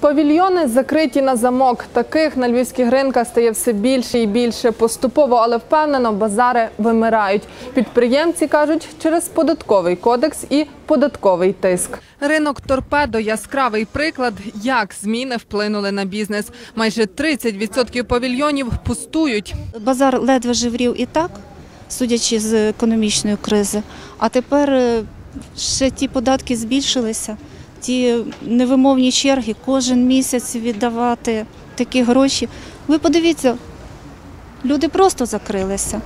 Павільйони закриті на замок. Таких на львівських ринках стає все більше і більше. Поступово, але впевнено, базари вимирають. Підприємці кажуть, через податковий кодекс і податковий тиск. Ринок торпедо яскравий приклад, як зміни вплинули на бізнес. Майже 30% павільйонів пустують. Базар ледве живрів і так, судячи з економічної кризи. А тепер е, ще ті податки збільшилися, ті невимовні черги, кожен місяць віддавати такі гроші. Ви подивіться, люди просто закрилися,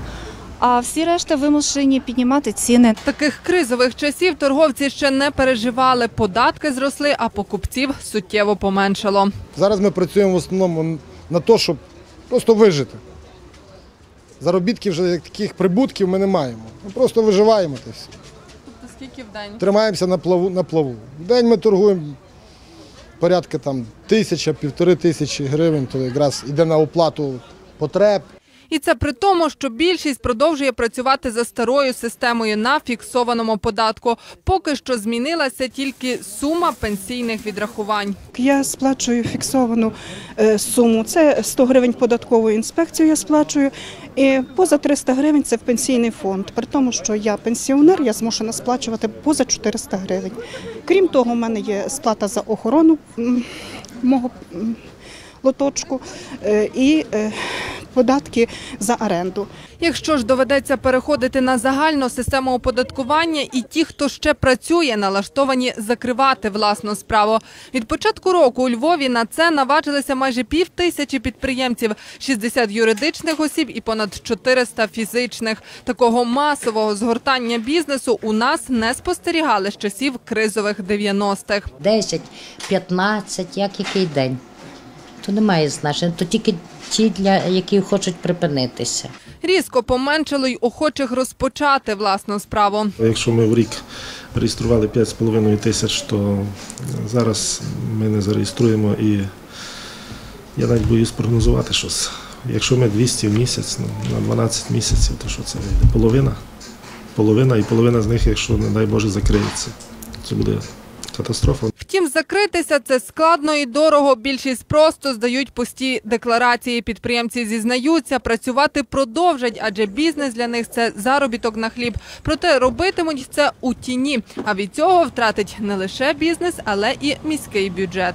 а всі решта вимушені піднімати ціни. Таких кризових часів торговці ще не переживали. Податки зросли, а покупців суттєво поменшало. Зараз ми працюємо в основному на те, щоб просто вижити. Заробітків вже таких прибутків ми не маємо. Ми просто виживаємо та все. Скільки в день? Тримаємося на плаву. На плаву. В день ми торгуємо порядка там тисяча, півтори тисячі гривень, то якраз йде на оплату потреб. І це при тому, що більшість продовжує працювати за старою системою на фіксованому податку. Поки що змінилася тільки сума пенсійних відрахувань. Я сплачую фіксовану е, суму. Це 100 гривень податкової інспекції я сплачую. І поза 300 гривень це в пенсійний фонд. При тому, що я пенсіонер, я змушена сплачувати поза 400 гривень. Крім того, у мене є сплата за охорону мого лоточку е, і е, податки за оренду. Якщо ж доведеться переходити на загальну систему оподаткування, і ті, хто ще працює, налаштовані закривати власну справу. Від початку року у Львові на це наважилися майже пів тисячі підприємців, 60 юридичних осіб і понад 400 фізичних. Такого масового згортання бізнесу у нас не спостерігали з часів кризових 90-х. 10, 15, як який день. То немає значення, то тільки ті, для які хочуть припинитися. Різко поменшало й охочих розпочати власну справу. Якщо ми в рік реєстрували 5,5 тисяч, то зараз ми не зареєструємо і я навіть боюсь прогнозувати щось. Якщо ми 200 в місяць ну, на 12 місяців, то що це вийде? Половина. Половина і половина з них, якщо, не дай Боже, закриється. Це буде катастрофа. Закритися це складно і дорого. Більшість просто здають пусті декларації. Підприємці зізнаються, працювати продовжать, адже бізнес для них це заробіток на хліб. Проте робитимуть це у тіні. А від цього втратить не лише бізнес, але і міський бюджет.